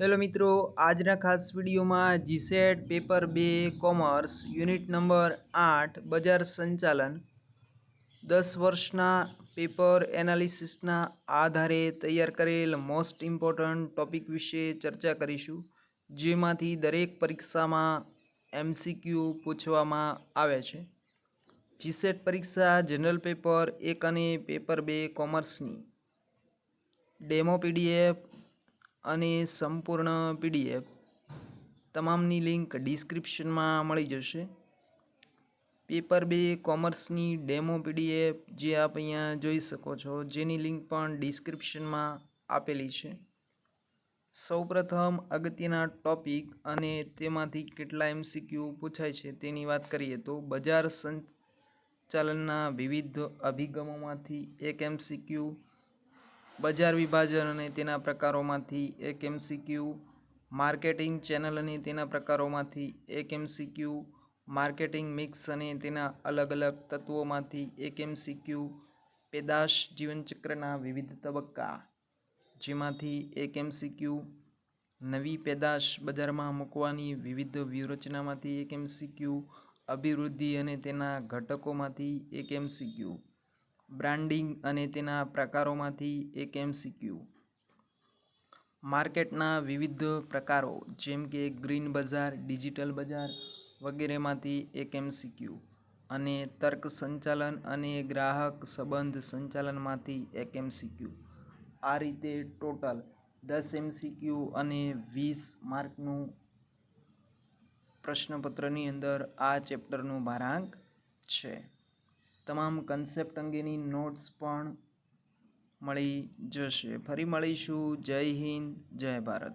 Hello મિત્રો, આજના ખાસ વિડીયોમાં જીસેટ પેપર બે કોમર્સ યુનિટ નંબર આઠ, બજાર સંચાલન, દસ વર્ષના પેપર એનાલિસિસના આધારે તૈયાર કરેલ મોસ્ટ ઇમ્પોર્ટન્ટ ટોપિક વિશે ચર્ચા કરીશું, જેમાંથી દરેક પરીક્ષામાં એમસીક્યુ પૂછવામાં આવે છે. જીસેટ પરીક્ષા જનરલ પેપર એક અને પેપર બે કોમર્સની ડેમો પીડીએફ અને સંપૂર્ણ પીડીએફ તમામની લિંક ડિસ્ક્રિપ્શનમાં મળી જશે. પેપર બે કોમર્સની ડેમો પીડીએફ જે આપ અહીંયા જોઈ શકો છો, જેની લિંક પણ ડિસ્ક્રિપ્શનમાં આપેલી છે. સૌપ્રથમ અગત્યના ટોપિક અને તેમાંથી કેટલા એમસીક્યુ પૂછાય છે તેની વાત કરીએ તો બજાર સંચાલનના વિવિધ અભિગમોમાંથી એક એમસીક્યુ બજાર વિભાજન અને તેના પ્રકારોમાંથી એક એમસીક્યુ માર્કેટિંગ ચેનલ અને તેના પ્રકારોમાંથી એક એમસીક્યુ માર્કેટિંગ મિક્સ અને તેના અલગ અલગ તત્વોમાંથી એક એમસીક્યુ પેદાશ જીવનચક્રના વિવિધ તબક્કા. જેમાંથી એક એમસીક્યુ નવી પેદાશ બજારમાં મૂકવાની વિવિધ વ્યૂહરચનામાંથી એક એમસીક્યુ અભિવૃદ્ધિ અને તેના ઘટકોમાંથી એક એમસીક્યુ બ્રાન્ડિંગ અને તેના પ્રકારોમાંથી એક એમસીક્યુ માર્કેટના વિવિધ પ્રકારો, જેમ કે ગ્રીન બજાર, ડિજિટલ બજાર વગેરેમાંથી એક એમસીક્યુ અને તર્ક સંચાલન અને ગ્રાહક સંબંધ સંચાલનમાંથી એક એમસીક્યુ આ રીતે ટોટલ દસ એમસીક્યુ અને વીસ માર્કનું પ્રશ્નપત્રની અંદર આ ચેપ્ટરનું ભારાંક છે. તમામ કન્સેપ્ટ અંગેની નોટ્સ પણ મળી જશે. ફરી મળીશું. જય હિન્દ. જય ભારત.